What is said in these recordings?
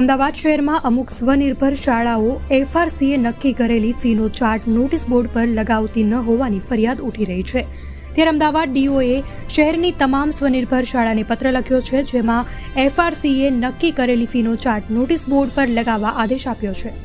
અમદાવાદ શહેરમાં અમુક સ્વનિર્ભર શાળાઓ એફઆરસીએ નક્કી કરેલી ફીનો ચાર્ટ નોટિસ બોર્ડ પર લગાવતી ન હોવાની ફરિયાદ ઉઠી રહી છે. ત્યારે અમદાવાદ ડીઓએ શહેરની તમામ સ્વનિર્ભર શાળાને પત્ર લખ્યો છે, જેમાં એફઆરસીએ નક્કી કરેલી ફીનો ચાર્ટ નોટિસ બોર્ડ પર લગાવવા આદેશ આપ્યો છે.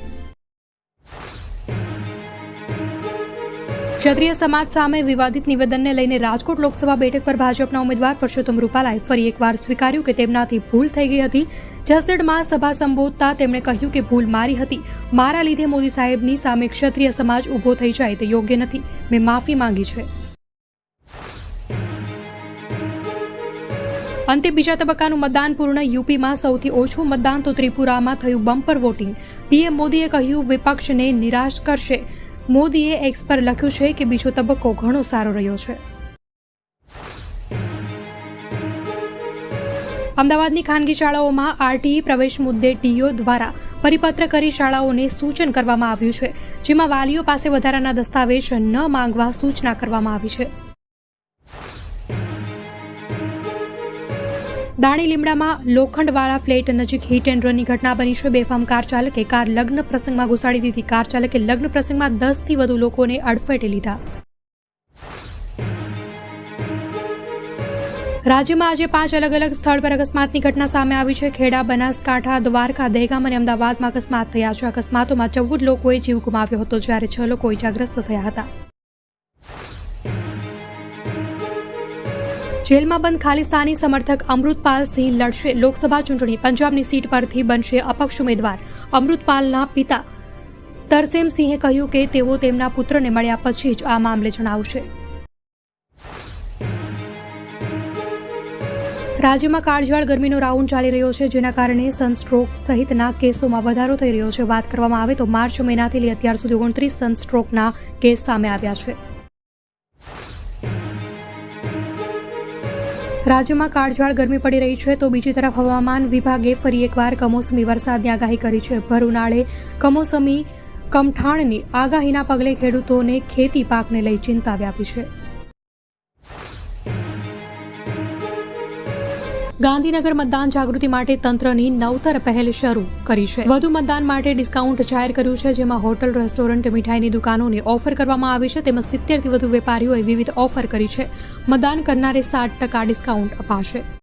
ક્ષત્રિય સમાજ સામે વિવાદિત નિવેદનને લઈને રાજકોટ લોકસભા બેઠક પર ભાજપના ઉમેદવાર પરસોત્તમ રૂપાલાએ ફરી એકવાર સ્વીકાર્યું કે તેમનાથી ભૂલ થઈ ગઈ હતી. જસદણમાં સભા સંબોધતા તેમણે કહ્યું કે ભૂલ મારી હતી. મારા લીધે મોદી સાહેબની સામે ક્ષત્રિય સમાજ ઊભો થઈ જાય તે યોગ્ય નથી. મેં માફી માંગી છે. અંતે બીજા તબક્કાનું મતદાન પૂર્ણ. યુપીમાં સૌથી ઓછું મતદાન તો ત્રિપુરામાં થયું બમ્પર વોટિંગ. પીએમ મોદીએ કહ્યું, વિપક્ષને નિરાશ કરશે. મોદીએ એક્સ પર લખ્યું છે કે બીજો તબક્કો ઘણો સારો રહ્યો છે. અમદાવાદની ખાનગી શાળાઓમાં આરટીઈ પ્રવેશ મુદ્દે ટીઓ દ્વારા પરિપત્ર કરી શાળાઓને સૂચન કરવામાં આવ્યું છે, જેમાં વાલીઓ પાસે વધારાના દસ્તાવેજ ન માંગવા સૂચના કરવામાં આવી છે. દાણી લીમડામાં લોખંડવાળા ફ્લેટ નજીક હિટ એન્ડ રનની ઘટના બની છે. બેફામ કાર ચાલકે કાર લગ્ન પ્રસંગમાં ઘુસાડી દીધી. કાર ચાલકે લગ્ન પ્રસંગમાં દસથી વધુ લોકોને અડફેટે લીધા. રાજ્યમાં આજે પાંચ અલગ અલગ સ્થળ પર અકસ્માતની ઘટના સામે આવી છે. ખેડા, બનાસકાંઠા, દ્વારકા, દહેગામ અને અમદાવાદમાં અકસ્માત થયા છે. અકસ્માતોમાં ચૌદ લોકોએ જીવ ગુમાવ્યો હતો, જ્યારે છ લોકો ઇજાગ્રસ્ત થયા હતા. જેલમાં બંધ ખાલિસ્તાની સમર્થક અમૃતપાલ સિંહ લડશે લોકસભા ચૂંટણી. પંજાબની સીટ પરથી બનશે અપક્ષ ઉમેદવાર. અમૃતપાલના પિતા તરસેમસિંહે કહ્યું કે તેઓ તેમના પુત્રને મળ્યા પછી જ આ મામલે જણાવશે. રાજ્યમાં કાળઝાળ ગરમીનો રાઉન્ડ ચાલી રહ્યો છે, જેના કારણે સનસ્ટ્રોક સહિતના કેસોમાં વધારો થઈ રહ્યો છે. વાત કરવામાં આવે તો માર્ચ મહિનાથી અત્યાર સુધી ઓગણત્રીસ સનસ્ટ્રોકના કેસ સામે આવ્યા છે. રાજ્યમાં કાળઝાળ ગરમી પડી રહી છે તો બીજી તરફ હવામાન વિભાગે ફરી એકવાર કમોસમી વરસાદની આગાહી કરી છે. ભર ઉનાળે કમોસમી કમઠાણની આગાહીના પગલે ખેડૂતોને ખેતી પાકને લઈ ચિંતા વ્યાપી છે. ગાંધીનગર મતદાન જાગૃતિ માટે તંત્રની નવતર પહેલ શરૂ કરી છે. વધુ મતદાન માટે ડિસ્કાઉન્ટ જાહેર કર્યું છે, જેમાં હોટલ, રેસ્ટોરન્ટ, મીઠાઈની દુકાનોને ઓફર કરવામાં આવી છે, તેમજ સિત્તેરથી વધુ વેપારીઓએ વિવિધ ઓફર કરી છે. મતદાન કરનારે સાત ટકા ડિસ્કાઉન્ટ અપાશે.